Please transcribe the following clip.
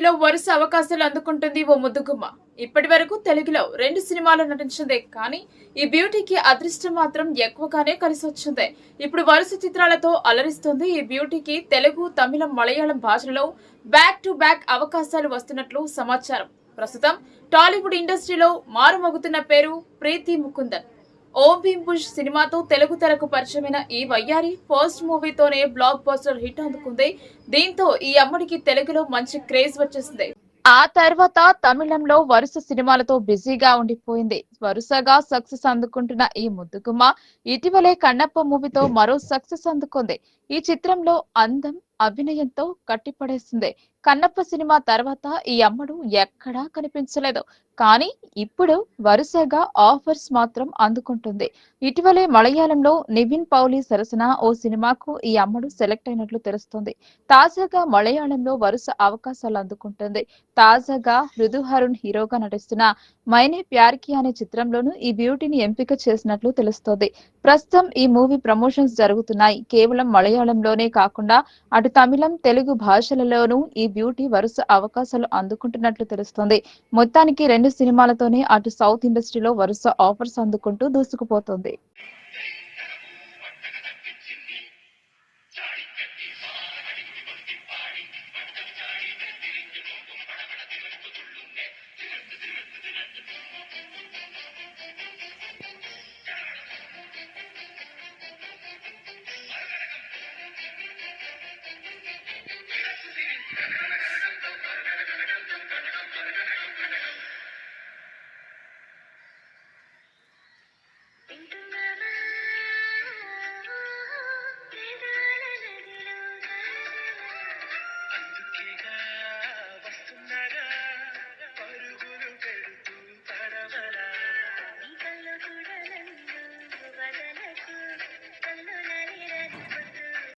ఇండస్ట్రీలో వరుస అవకాశాలు అందుకుంటుంది ఓ ముద్దుగుమ్మ. ఇప్పటి వరకు తెలుగులో రెండు సినిమాలు నటించింది కానీ ఈ బ్యూటీకి అదృష్టం మాత్రం ఎక్కువగానే కలిసి వచ్చింది ఇప్పుడు వరుస చిత్రాలతో అలరిస్తుంది ఈ బ్యూటీకి తెలుగు తమిళం మలయాళం భాషలలో బ్యాక్ టు బ్యాక్ అవకాశాలు వస్తున్నట్లు సమాచారం. ప్రస్తుతం టాలీవుడ్ ఇండస్ట్రీలో మారుమోగుతున్న పేరు ప్రీతి ముకుందన్. ఓం భీమ్ బుష్ సినిమాతో తెలుగు తెరకు పరిచయమైన ఈ వయ్యారి ఫస్ట్ మూవీతోనే బ్లాక్ బస్టర్ హిట్ అందుకుంది. దీంతో ఈ అమ్మడికి తెలుగులో మంచి క్రేజ్ వచ్చేసింది. ఆ తర్వాత తమిళంలో వరుస సినిమాలతో బిజీగా ఉండిపోయింది. వరుసగా సక్సెస్ అందుకుంటున్న ఈ ముద్దుగుమ్మ ఇటీవలే కన్నప్ప మూవీతో మరో సక్సెస్ అందుకుంది. ఈ చిత్రంలో అందం అభినయంతో కట్టిపడేసింది. కన్నప్ప సినిమా తర్వాత ఈ అమ్మడు ఎక్కడా కనిపించలేదు. కానీ ఇప్పుడు వరుసగా ఆఫర్స్ మాత్రం అందుకుంటుంది. ఇటీవలే మలయాళంలో నివిన్ పౌలి సరసన ఓ సినిమాకు ఈ అమ్మడు సెలెక్ట్ అయినట్లు తెలుస్తుంది. తాజాగా మలయాళంలో వరుస అవకాశాలు అందుకుంటుంది. తాజాగా హృదుహరుణ్ హీరోగా నటిస్తున్న మైనే ప్యార్కి అనే చిత్రంలోనూ ఈ బ్యూటీని ఎంపిక చేసినట్లు తెలుస్తోంది. ప్రస్తుతం ఈ మూవీ ప్రమోషన్స్ జరుగుతున్నాయి. కేవలం మలయాళంలోనే కాకుండా అటు తమిళం తెలుగు భాషలలోనూ ఈ బ్యూటీ వరుస అవకాశాలు అందుకుంటున్నట్లు తెలుస్తోంది. మొత్తానికి రెండు సినిమాలతోనే అటు సౌత్ ఇండస్ట్రీలో వరుస ఆఫర్స్ అందుకుంటూ దూసుకుపోతోంది.